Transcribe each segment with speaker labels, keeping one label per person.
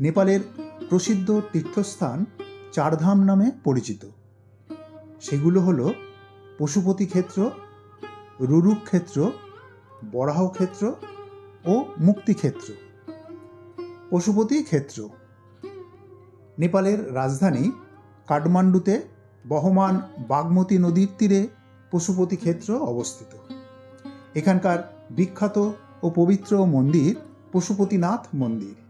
Speaker 1: নেপালের প্রসিদ্ধ তীর্থস্থান চারধাম নামে পরিচিত। সেগুলো হলো পশুপতি ক্ষেত্র রুরুক ক্ষেত্র, বরাহ ক্ষেত্র ও মুক্তি ক্ষেত্র। পশুপতি ক্ষেত্র। নেপালের রাজধানী কাঠমান্ডুতে বহমান বাগমতী নদীর তীরে পশুপতি ক্ষেত্র অবস্থিত। এখানকার বিখ্যাত ও পবিত্র মন্দির পশুপতিনাথ মন্দির।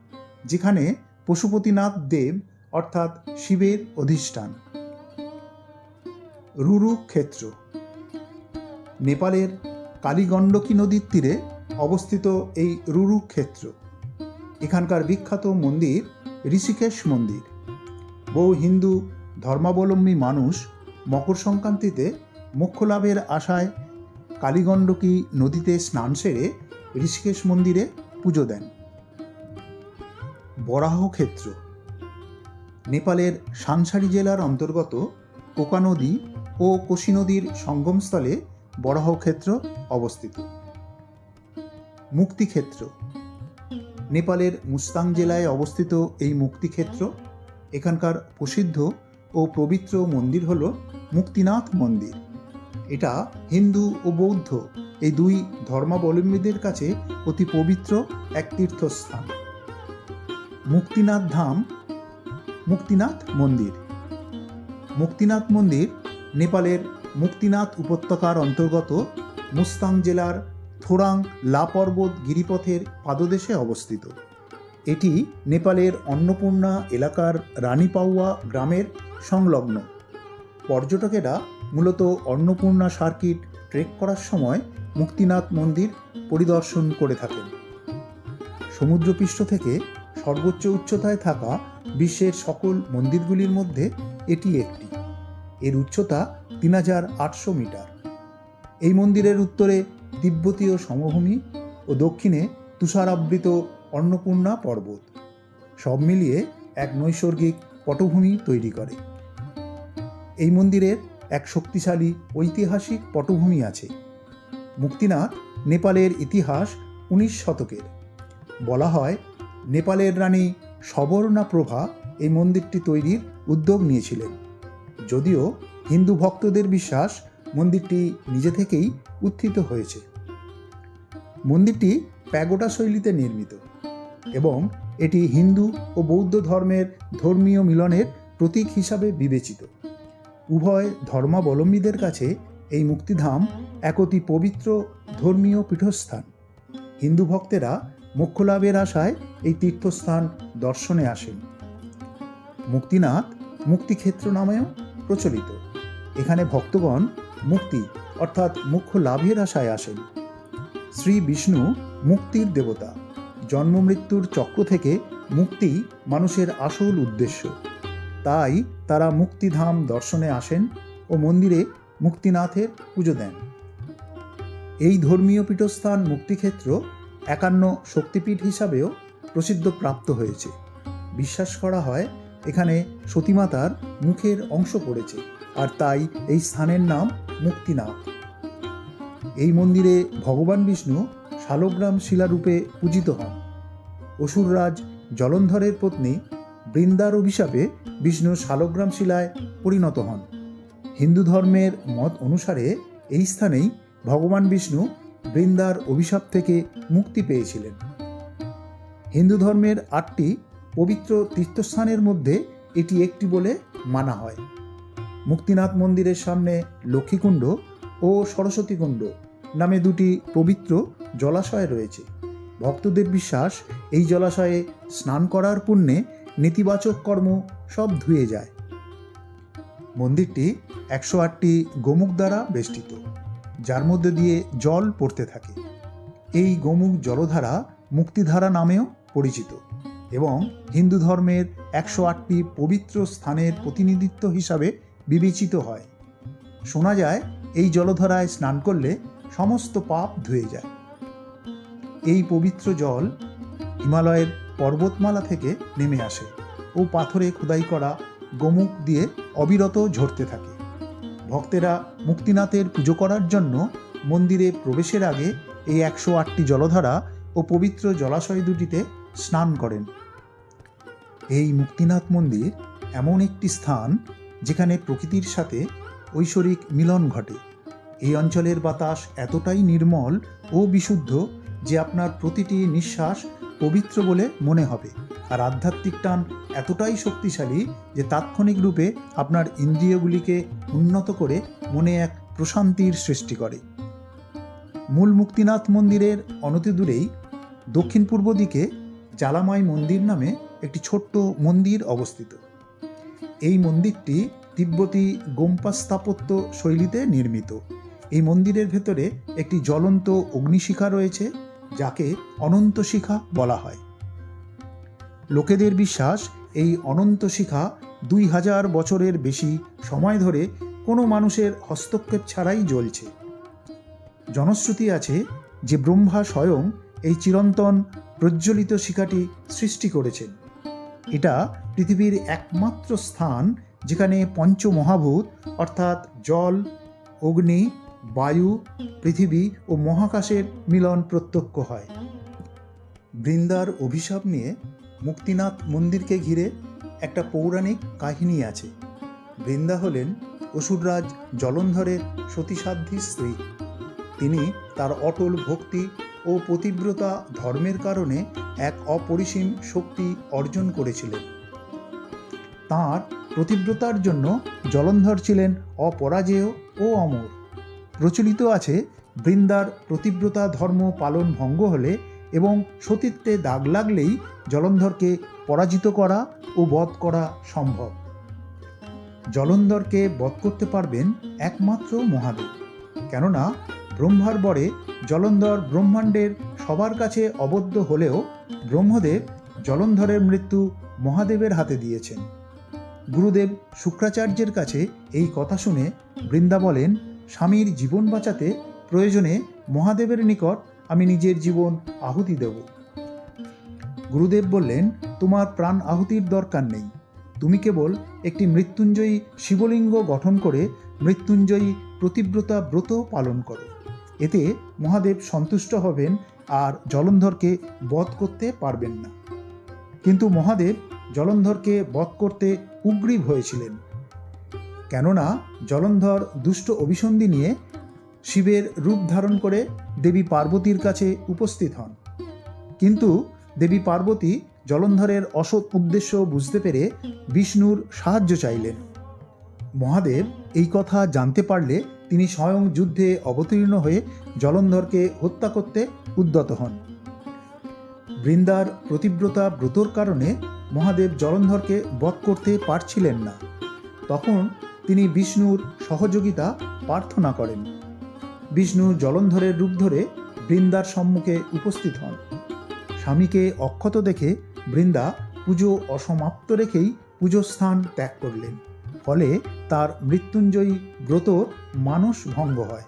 Speaker 1: যেখানে পশুপতিনাথ দেব অর্থাৎ শিবের অধিষ্ঠান। রুরু ক্ষেত্র নেপালের কালীগণ্ডকী নদীর তীরে অবস্থিত এই রুরু ক্ষেত্র এখানকার বিখ্যাত মন্দির ঋষিকেশ মন্দির। বহু হিন্দু ধর্মাবলম্বী মানুষ মকর সংক্রান্তিতে মোক্ষ লাভের আশায় কালীগণ্ডকী নদীতে স্নান সেরে ঋষিকেশ মন্দিরে পুজো দেন। বরাহ ক্ষেত্র। নেপালের সানসারি জেলার অন্তর্গত কোকা নদী ও কোশি নদীর সঙ্গমস্থলে বরাহ ক্ষেত্র অবস্থিত। মুক্তিক্ষেত্র। নেপালের মুস্তাং জেলায় অবস্থিত এই মুক্তিক্ষেত্র এখানকার প্রসিদ্ধ ও পবিত্র মন্দির হল মুক্তিনাথ মন্দির। এটা হিন্দু ও বৌদ্ধ এই দুই ধর্মাবলম্বীদের কাছে অতি পবিত্র এক তীর্থস্থান। মুক্তিনাথ ধাম, মুক্তিনাথ মন্দির। মুক্তিনাথ মন্দির নেপালের মুক্তিনাথ উপত্যকার অন্তর্গত মুস্তাং জেলার থোরাং লা পর্বত গিরিপথের পাদদেশে অবস্থিত। এটি নেপালের অন্নপূর্ণা এলাকার রানীপাউয়া গ্রামের সংলগ্ন। পর্যটকেরা মূলত অন্নপূর্ণা সার্কিট ট্রেক করার সময় মুক্তিনাথ মন্দির পরিদর্শন করে থাকেন। সমুদ্রপৃষ্ঠ থেকে সর্বোচ্চ উচ্চতায় থাকা বিশ্বের সকল মন্দিরগুলির মধ্যে এটি একটি। এর উচ্চতা তিন হাজার আটশো মিটার। এই মন্দিরের উত্তরে তিব্বতীয় সমভূমি ও দক্ষিণে তুষারাবৃত অন্নপূর্ণা পর্বত। সব মিলিয়ে এক নৈসর্গিক পটভূমি তৈরি করে। এই মন্দিরের এক শক্তিশালী ঐতিহাসিক পটভূমি আছে। মুক্তিনাথ নেপালের ইতিহাস উনিশ শতকের। বলা হয় নেপালের রানী সবর্ণা প্রভা এই মন্দিরটি তৈরির উদ্যোগ নিয়েছিলেন। যদিও হিন্দু ভক্তদের বিশ্বাস মন্দিরটি নিজে থেকেই উত্থিত হয়েছে। মন্দিরটি প্যাগোটা শৈলীতে নির্মিত এবং এটি হিন্দু ও বৌদ্ধ ধর্মের ধর্মীয় মিলনের প্রতীক হিসাবে বিবেচিত। উভয় ধর্মাবলম্বীদের কাছে এই মুক্তিধাম এক অতি পবিত্র ধর্মীয় পীঠস্থান। হিন্দু ভক্তেরা মোক্ষলাভের আশায় এই তীর্থস্থান দর্শনে আসেন মুক্তিনাথ মুক্তিক্ষেত্র নামেও প্রচলিত। এখানে ভক্তগণ মুক্তি অর্থাৎ মুখ্য লাভের আশায় আসেন। শ্রী বিষ্ণু মুক্তির দেবতা। জন্ম মৃত্যুর চক্র থেকে মুক্তি মানুষের আসল উদ্দেশ্য। তাই তারা মুক্তিধাম দর্শনে আসেন ও মন্দিরে মুক্তিনাথের পুজো দেন। এই ধর্মীয় পীঠস্থান মুক্তিক্ষেত্র একান্ন শক্তিপীঠ হিসাবেও প্রসিদ্ধ প্রাপ্ত হয়েছে। বিশ্বাস করা হয়, এখানে সতীমাতার মুখের অংশ পড়েছে, আর তাই এই স্থানের নাম মুক্তিনাথ। এই মন্দিরে ভগবান বিষ্ণু শালগ্রাম শিলারূপে পূজিত হন। অসুররাজ জলন্ধরের পত্নী বৃন্দার অভিশাপে বিষ্ণু শালগ্রাম শিলায় পরিণত হন। হিন্দু ধর্মের মত অনুসারে এই স্থানেই ভগবান বিষ্ণু বৃন্দার অভিশাপ থেকে মুক্তি পেয়েছিলেন। হিন্দু ধর্মের আটটি পবিত্র তীর্থস্থানের মধ্যে এটি একটি বলে মানা হয়। মুক্তিনাথ মন্দিরের সামনে লক্ষ্মীকুণ্ড ও সরস্বতীকুণ্ড নামে দুটি পবিত্র জলাশয় রয়েছে। ভক্তদের বিশ্বাস, এই জলাশয়ে স্নান করার পুণ্যে নেতিবাচক কর্ম সব ধুয়ে যায়। মন্দিরটি একশো আটটি গোমুখ দ্বারা বেষ্টিত। যার মধ্যে দিয়ে জল পড়তে থাকে। এই গোমুখ জলধারা মুক্তিধারা নামেও পরিচিত এবং হিন্দু ধর্মের একশো আটটি পবিত্র স্থানের প্রতিনিধিত্ব হিসাবে বিবেচিত হয়। শোনা যায়, এই জলধারায় স্নান করলে সমস্ত পাপ ধুয়ে যায়। এই পবিত্র জল হিমালয়ের পর্বতমালা থেকে নেমে আসে ও পাথরে খোদাই করা গোমুখ দিয়ে অবিরত ঝরতে থাকে। ভক্তেরা মুক্তিনাথের পুজো করার জন্য মন্দিরে প্রবেশের আগে এই একশো আটটি জলধারা ও পবিত্র জলাশয় দুটিতে স্নান করেন। এই মুক্তিনাথ মন্দির এমন একটি স্থান যেখানে প্রকৃতির সাথে ঐশ্বরিক মিলন ঘটে। এই অঞ্চলের বাতাস এতটাই নির্মল ও বিশুদ্ধ যে আপনার প্রতিটি নিঃশ্বাস পবিত্র বলে মনে হবে। আর আধ্যাত্মিক টান এতটাই শক্তিশালী যে তাৎক্ষণিক রূপে আপনার ইন্দ্রিয়গুলিকে উন্নত করে মনে এক প্রশান্তির সৃষ্টি করে। মূল মুক্তিনাথ মন্দিরের অনতি দূরেই দক্ষিণ পূর্ব দিকে জালামাই মন্দির নামে একটি ছোট্ট মন্দির অবস্থিত। এই মন্দিরটি তিব্বতী গোম্পা স্থাপত্য শৈলীতে নির্মিত। এই মন্দিরের ভেতরে একটি জ্বলন্ত অগ্নিশিখা রয়েছে, যাকে অনন্ত শিখা বলা হয়। লোকেদের বিশ্বাস, এই অনন্ত শিখা দুই হাজার বছরের বেশি সময় ধরে কোনো মানুষের হস্তক্ষেপ ছাড়াই জ্বলছে। জনশ্রুতি আছে যে ব্রহ্মা স্বয়ং এই চিরন্তন প্রজ্বলিত শিখাটি সৃষ্টি করেছেন। এটা পৃথিবীর একমাত্র স্থান যেখানে পঞ্চমহাভূত, অর্থাৎ জল, অগ্নি, বায়ু, পৃথিবী ও মহাকাশের মিলন প্রত্যক্ষ হয়। বৃন্দার অভিশাপ নিয়ে মুক্তিনাথ মন্দিরকে ঘিরে একটা পৌরাণিক কাহিনী আছে। বৃন্দা হলেন অসুররাজ জলন্ধরের সতীসাধ্যী স্ত্রী। তিনি তার অটল ভক্তি ও পতিব্রতা ধর্মের কারণে এক অপরিসীম শক্তি অর্জন করেছিলেন। তাঁর প্রতিব্রতার জন্য জলন্ধর ছিলেন অপরাজেয় ও অমর। প্রচলিত আছে বৃন্দার প্রতিব্রতা ধর্ম পালন ভঙ্গ হলে এবং সতীত্বে দাগ লাগলেই জলন্ধরকে পরাজিত করা ও বধ করা সম্ভব। জলন্ধরকে বধ করতে পারবেন একমাত্র মহাদেব। কেননা ব্রহ্মার বরে জলন্ধর ব্রহ্মাণ্ডের সবার কাছে অবদ্ধ হলেও ব্রহ্মদেব জলন্ধরের মৃত্যু মহাদেবের হাতে দিয়েছেন। গুরুদেব শুক্রাচার্যের কাছে এই কথা শুনে বৃন্দা বলেন স্বামীর জীবন বাঁচাতে প্রয়োজনে মহাদেবের নিকট আমি নিজের জীবন আহুতি দেব। গুরুদেব বললেন, তোমার প্রাণ আহুতির দরকার নেই। তুমি কেবল একটি মৃত্যুঞ্জয়ী শিবলিঙ্গ গঠন করে মৃত্যুঞ্জয়ী প্রতিব্রতা ব্রত পালন করো। এতে মহাদেব সন্তুষ্ট হবেন আর জলন্ধরকে বধ করতে পারবেন না। কিন্তু মহাদেব জলন্ধরকে বধ করতে উগ্রীব হয়েছিলেন। কেননা জলন্ধর দুষ্ট অভিসন্ধি নিয়ে শিবের রূপ ধারণ করে দেবী পার্বতীর কাছে উপস্থিত হন। কিন্তু দেবী পার্বতী জলন্ধরের অসৎ উদ্দেশ্য বুঝতে পেরে বিষ্ণুর সাহায্য চাইলেন। মহাদেব এই কথা জানতে পারলে তিনি স্বয়ং যুদ্ধে অবতীর্ণ হয়ে জলন্ধরকে হত্যা করতে উদ্যত হন। বৃন্দার প্রতিব্রতা ব্রতর কারণে মহাদেব জলন্ধরকে বধ করতে পারছিলেন না। তখন তিনি বিষ্ণুর সহযোগিতা প্রার্থনা করেন। বিষ্ণু জলন্ধরের রূপ ধরে বৃন্দার সম্মুখে উপস্থিত হন। স্বামীকে অক্ষত দেখে বৃন্দা পুজো অসমাপ্ত রেখেই পুজো স্থান ত্যাগ করলেন। ফলে তার মৃত্যুঞ্জয়ী ব্রত মানস ভঙ্গ হয়।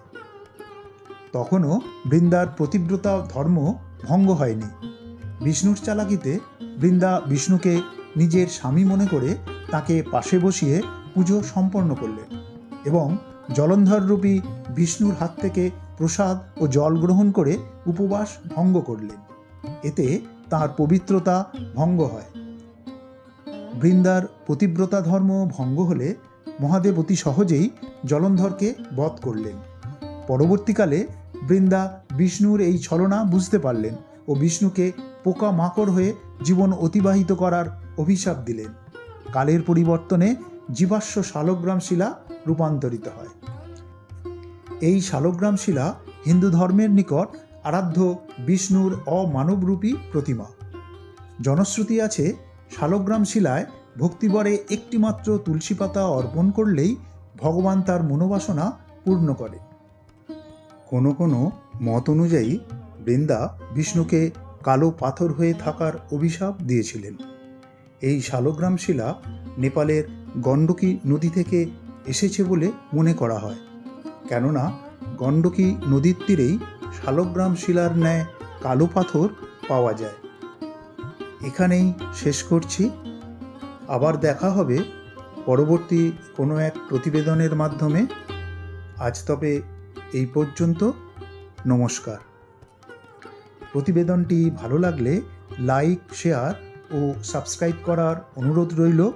Speaker 1: তখনও বৃন্দার প্রতিব্রতা ধর্ম ভঙ্গ হয়নি। বিষ্ণুর চালাকিতে বৃন্দা বিষ্ণুকে নিজের স্বামী মনে করে তাকে পাশে বসিয়ে পুজো সম্পন্ন করলেন এবং জলন্ধর রূপী বিষ্ণুর হাত থেকে প্রসাদ ও জল গ্রহণ করে উপবাস ভঙ্গ করলেন। এতে তার পবিত্রতা ভঙ্গ হয়। বৃন্দার পতিব্রতা ধর্ম ভঙ্গ হলে মহাদেব অতি সহজেই জলন্ধরকে বধ করলেন। পরবর্তীকালে বৃন্দা বিষ্ণুর এই ছলনা বুঝতে পারলেন ও বিষ্ণুকে পোকা মাকড় হয়ে জীবন অতিবাহিত করার অভিশাপ দিলেন। কালের পরিবর্তনে জীবাশ্ম শালগ্রাম শিলা রূপান্তরিত হয়। এই শালগ্রাম শিলা হিন্দু ধর্মের নিকট আরাধ্য, বিষ্ণুর অমানবরূপী প্রতিমা। জনশ্রুতি আছে, শালগ্রাম শিলায় ভক্তিবরে একটিমাত্র তুলসী পাতা অর্পণ করলেই ভগবান তার মনোবাসনা পূর্ণ করে। কোনো কোনো মত অনুযায়ী বৃন্দা বিষ্ণুকে কালো পাথর হয়ে থাকার অভিশাপ দিয়েছিলেন। এই শালগ্রাম শিলা নেপালের গণ্ডকী নদী থেকে এসেছে বলে মনে করা হয়। কেননা, গণ্ডকী নদীর তীরেই শালগ্রাম শিলার ন্যায় কালো পাথর পাওয়া যায়। এখানেই শেষ করছি। আবার দেখা হবে পরবর্তী কোনো এক প্রতিবেদনের মাধ্যমে। আজ তবে এই পর্যন্ত, নমস্কার। প্রতিবেদনটি ভালো লাগলে লাইক, শেয়ার ও সাবস্ক্রাইব করার অনুরোধ রইল।